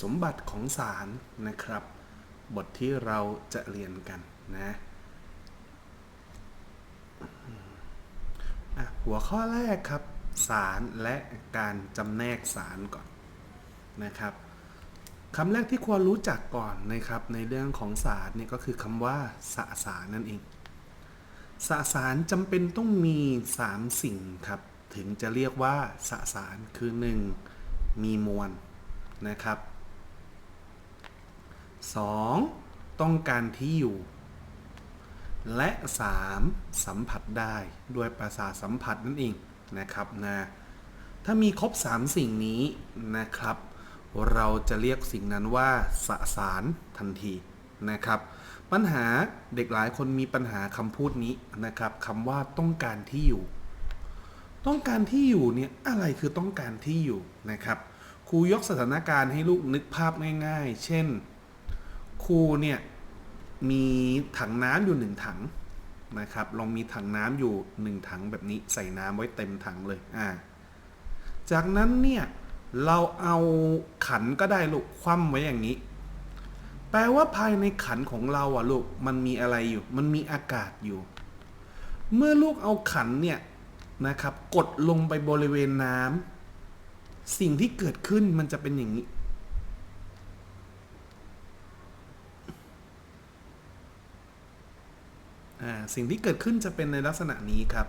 สมบัติของสารนะครับ บทที่เราจะเรียนกันนะะหัวข้อแรกครับ สารและการจำแนกสารก่อนนะครับคำแรกที่ควรรู้จักก่อนนะครับในเรื่องของสารเนี่ยก็คือคำว่าสสารนั่นเองสสารจำเป็นต้องมี 3 สิ่งครับ ถึงจะเรียกว่าสสารคือ 1. มีมวลนะครับ 2. ต้องการที่อยู่ และ 3. สัมผัสได้ด้วยประสาทสัมผัสนั่นเองนะครับนะถ้ามีครบ 3 สิ่งนี้นะครับ เราจะเรียกสิ่งนั้นว่าสสารทันทีนะครับ ปัญหาเด็กหลายคนมีปัญหาคำพูดนี้นะครับคำว่าต้องการที่อยู่ ต้องการที่อยู่เนี่ยอะไรคือต้องการที่อยู่นะครับครูยกสถานการณ์ให้ลูกนึกภาพง่าย ๆ เช่น ครูเนี่ยมีถังน้ำอยู่หนึ่งถังนะครับลองมีถังน้ำอยู่หนึ่งถังแบบนี้ใส่น้ำไว้เต็มถังเลยอ่าจากนั้นเนี่ยเราเอาขันก็ได้ลูกคว่ำไว้อย่างนี้ แปลว่าภายในขันของเราอะลูกมันมีอะไรอยู่ มันมีอากาศอยู่ เมื่อลูกเอาขันเนี่ยนะครับ กดลงไปบริเวณน้ำสิ่งที่เกิดขึ้นมันจะเป็นอย่างนี้ อ่า สิ่งที่เกิดขึ้นจะเป็นในลักษณะนี้ครับ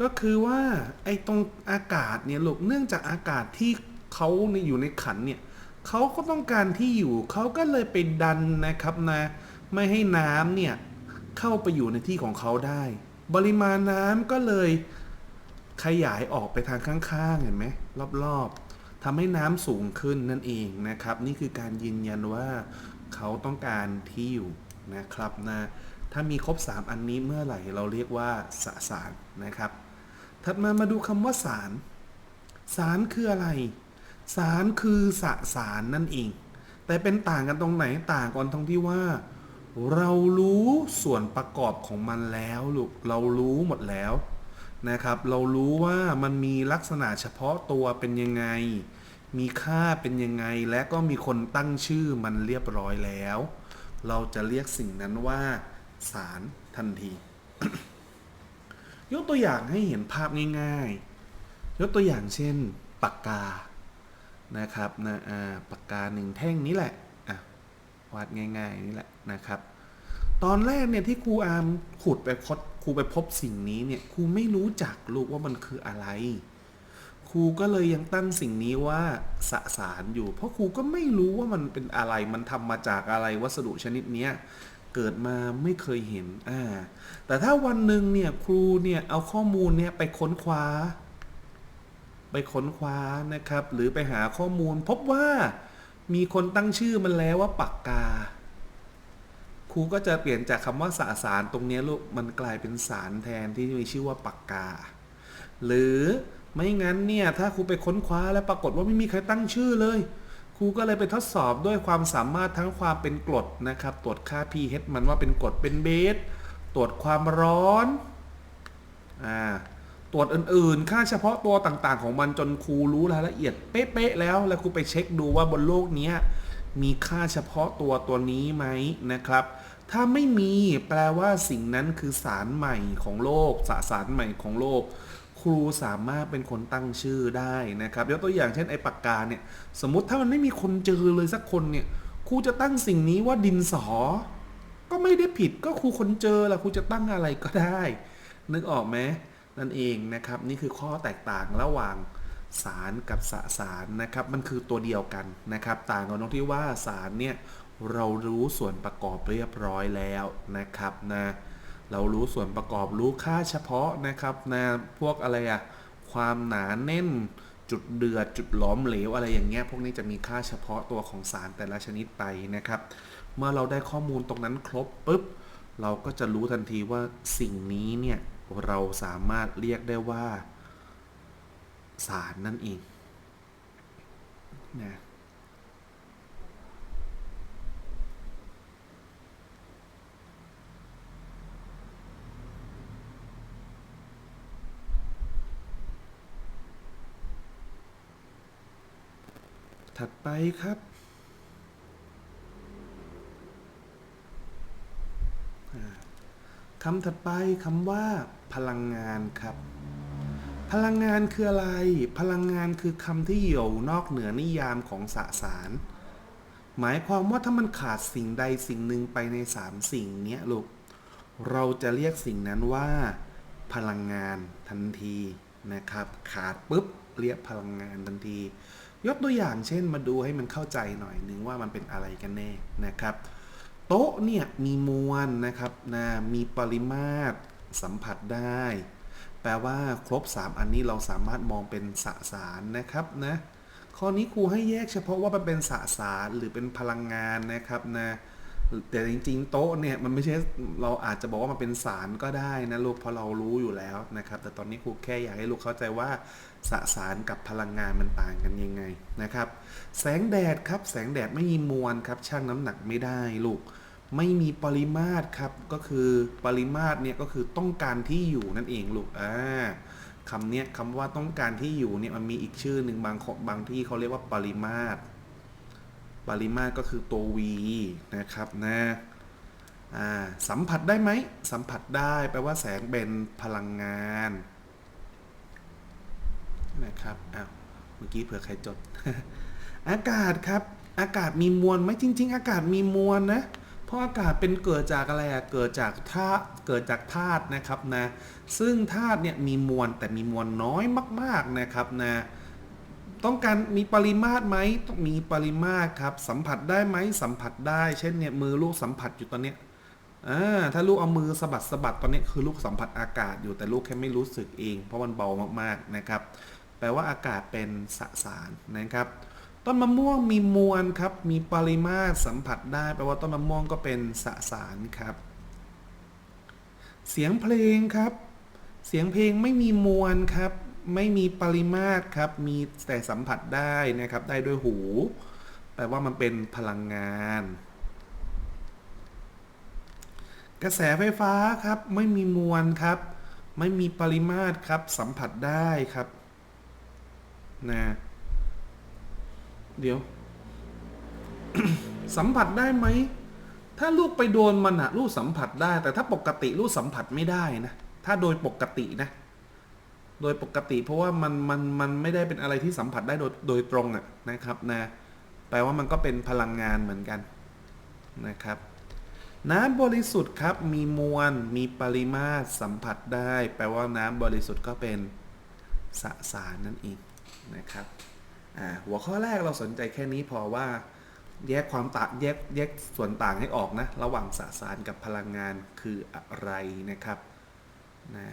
ก็คือว่าไอ้ตรงอากาศเนี่ยลูกเนื่องจากอากาศที่เขาในอยู่ในขันเนี่ยเขาก็ต้องการที่อยู่เขาก็เลยไปดันนะครับนะไม่ให้น้ำเนี่ยเข้าไปอยู่ในที่ของเขาได้ ปริมาณน้ำก็เลยขยายออกไปทางข้างๆเห็นไหมรอบๆทำให้น้ำสูงขึ้นนั่นเองนะครับ นี่คือการยืนยันว่าเขาต้องการที่อยู่นะครับนะ ถ้ามีครบ 3 อันนี้เมื่อไหร่เราเรียกว่าสสารนะครับ ถัดมามาดูคำว่าสาร สารคืออะไร สารคือสสารนั่นเอง แต่เป็นต่างกันตรงไหนต่างกันตรงที่ว่า เรารู้ส่วนประกอบของมันแล้วลูกเรารู้หมดแล้วนะครับ เรารู้ว่ามันมีลักษณะเฉพาะตัวเป็นยังไง มีค่าเป็นยังไง และก็มีคนตั้งชื่อมันเรียบร้อยแล้ว เราจะเรียกสิ่งนั้นว่า สารทันที ยกตัวอย่างให้เห็นภาพง่าย ๆ ยกตัวอย่างเช่นปากกานะครับนะอ่าปากกาหนึ่งแท่งนี้แหละอะวาดง่าย ๆ นี่แหละนะครับ ตอนแรกเนี่ยที่ครูอามขุดไปพบครูไปพบสิ่งนี้เนี่ยครูไม่รู้จักลูกว่ามันคืออะไร ครูก็เลยยังตั้งสิ่งนี้ว่าสสารอยู่ เพราะครูก็ไม่รู้ว่ามันเป็นอะไรมันทำมาจากอะไรวัสดุชนิดเนี้ย เกิดมาไม่เคยเห็นอ่าแต่ถ้าวันหนึ่งเนี่ยครูเนี่ยเอาข้อมูลเนี่ยไปค้นคว้า ไปค้นคว้านะครับ หรือไปหาข้อมูล พบว่ามีคนตั้งชื่อมันแล้วว่าปากกา ครูก็จะเปลี่ยนจากคำว่าสสารตรงนี้ลูกมันกลายเป็นสารแทนที่มีชื่อว่าปากกา หรือไม่งั้นเนี่ยถ้าครูไปค้นคว้าแล้วปรากฏว่าไม่มีใครตั้งชื่อเลย ครูก็เลยไปทดสอบด้วยความสามารถทั้งความเป็นกรดนะครับ ตรวจค่า pH มันว่าเป็นกรดเป็นเบส ตรวจความร้อนอ่าตรวจอื่นๆ ค่าเฉพาะตัวต่างๆ ของมันจนครูรู้รายละเอียดเป๊ะๆแล้ว แล้วครูไปเช็คดูว่าบนโลกนี้มีค่าเฉพาะตัวตัวนี้ไหมนะครับ ถ้าไม่มีแปลว่าสิ่งนั้นคือสารใหม่ของโลกสสารใหม่ของโลก ครูสามารถเป็นคนตั้งชื่อได้นะครับยกตัวอย่างเช่นไอ้ปากกาเนี่ยสมมติถ้ามันไม่มีคนเจอเลยสักคนเนี่ยครูจะตั้งสิ่งนี้ว่าดินสอ ก็ไม่ได้ผิดก็ครูคนเจอละครูจะตั้งอะไรก็ได้ นึกออกไหมนั่นเองนะครับ นี่คือข้อแตกต่างระหว่างสารกับสสารนะครับ มันคือตัวเดียวกันนะครับ ต่างกันตรงที่ว่าสารเนี่ยเรารู้ส่วนประกอบเรียบร้อยแล้วนะครับนะ เรารู้ส่วนประกอบรู้ค่าเฉพาะนะครับนะพวกอะไรอะความหนาแน่นจุดเดือดจุดหลอมเหลวอะไรอย่างเงี้ยพวกนี้จะมีค่าเฉพาะตัวของสารแต่ละชนิดไปนะครับ เมื่อเราได้ข้อมูลตรงนั้นครบปุ๊บ เราก็จะรู้ทันทีว่าสิ่งนี้เนี่ยเราสามารถเรียกได้ว่า สารนั่นเองนะ ถัดไปครับ คำถัดไปคำว่า พลังงานครับ พลังงานคืออะไร พลังงานคือคำที่อยู่นอกเหนือนิยามของสสาร หมายความว่าถ้ามันขาดสิ่งใดสิ่งหนึ่งไปในสามสิ่งเนี้ยลูก เราจะเรียกสิ่งนั้นว่า พลังงานทันทีนะครับ ขาดปุ๊บเรียกพลังงานทันที ยกตัวอย่างเช่นมาดูให้มันเข้าใจหน่อยหนึ่งว่ามันเป็นอะไรกันแน่นะครับ โต๊ะเนี่ยมีมวลนะครับนะมีปริมาตรสัมผัสได้ แปลว่าครบ 3 อันนี้เราสามารถมองเป็นสสารนะครับนะข้อนี้ครูให้แยกเฉพาะว่ามันเป็นสสารหรือเป็นพลังงานนะครับนะ แต่จริงๆ โต๊ะเนี่ยมันไม่ใช่เราอาจจะบอกว่ามันเป็นสารก็ได้นะลูกเพราะเรารู้อยู่แล้วนะครับ แต่ตอนนี้ครูแค่อยากให้ลูกเข้าใจว่าสสารกับพลังงานมันต่างกันยังไงนะครับ แสงแดดครับแสงแดดไม่มีมวลครับชั่งน้ำหนักไม่ได้ลูก ไม่มีปริมาตรครับก็คือปริมาตรเนี่ยก็คือต้องการที่อยู่นั่นเองลูกอ่าคำเนี้ยคำว่าต้องการที่อยู่เนี่ยมันมีอีกชื่อหนึ่งบางบางที่เขาเรียกว่าปริมาตร ปริมาตรก็คือตัว v นะครับนะอ่าสัมผัสได้ไหม สัมผัสได้แปลว่าแสงเป็นพลังงานนะครับอ้าวเมื่อกี้เผื่อใครจด อากาศครับ อากาศมีมวลไหมจริง ๆ อากาศมีมวลนะเพราะอากาศเป็นเกิดจากอะไรอะเกิดจากธาตุเกิดจากธาตุนะครับนะ ซึ่งธาตุเนี่ยมีมวลแต่มีมวลน้อยมาก ๆนะครับนะ ต้องการมีปริมาตรไหมต้องมีปริมาตรครับ สัมผัสได้ไหมสัมผัสได้เช่นเนี่ยมือลูกสัมผัสอยู่ตอนเนี้ยอ่าถ้าลูกเอามือสะบัดสะบัดตอนนี้คือลูกสัมผัสอากาศอยู่แต่ลูกแค่ไม่รู้สึกเอง เพราะมันเบามากๆนะครับ แปลว่าอากาศเป็นสสารนะครับต้นมะม่วงมีมวลครับ มีปริมาตรสัมผัสได้ แปลว่าต้นมะม่วงก็เป็นสสารครับ เสียงเพลงครับ เสียงเพลงไม่มีมวลครับ ไม่มีปริมาตรครับ มีแต่สัมผัสได้นะครับ ได้ด้วยหู แปลว่ามันเป็นพลังงาน กระแสไฟฟ้าครับ ไม่มีมวลครับ ไม่มีปริมาตรครับ สัมผัสได้ครับ นะ เดี๋ยว สัมผัสได้ไหม ถ้าลูกไปโดนมันอะลูกสัมผัสได้ แต่ถ้าปกติลูกสัมผัสไม่ได้นะ ถ้าโดยปกตินะ โดยปกติ เพราะว่ามันมันมันไม่ได้เป็นอะไรที่สัมผัสได้โดยโดยตรงอะนะครับนะแปลว่ามันก็เป็นพลังงานเหมือนกันนะครับน้ำบริสุทธิ์ครับมีมวลมีปริมาตรสัมผัสได้ แปลว่าน้ำบริสุทธิ์ก็เป็นสสารนั่นเองนะครับหัวข้อแรกเราสนใจแค่นี้พอว่าแยกความต่างแยกแยกส่วนต่างให้ออกนะ ระหว่างสสารกับพลังงานคืออะไรนะครับนะ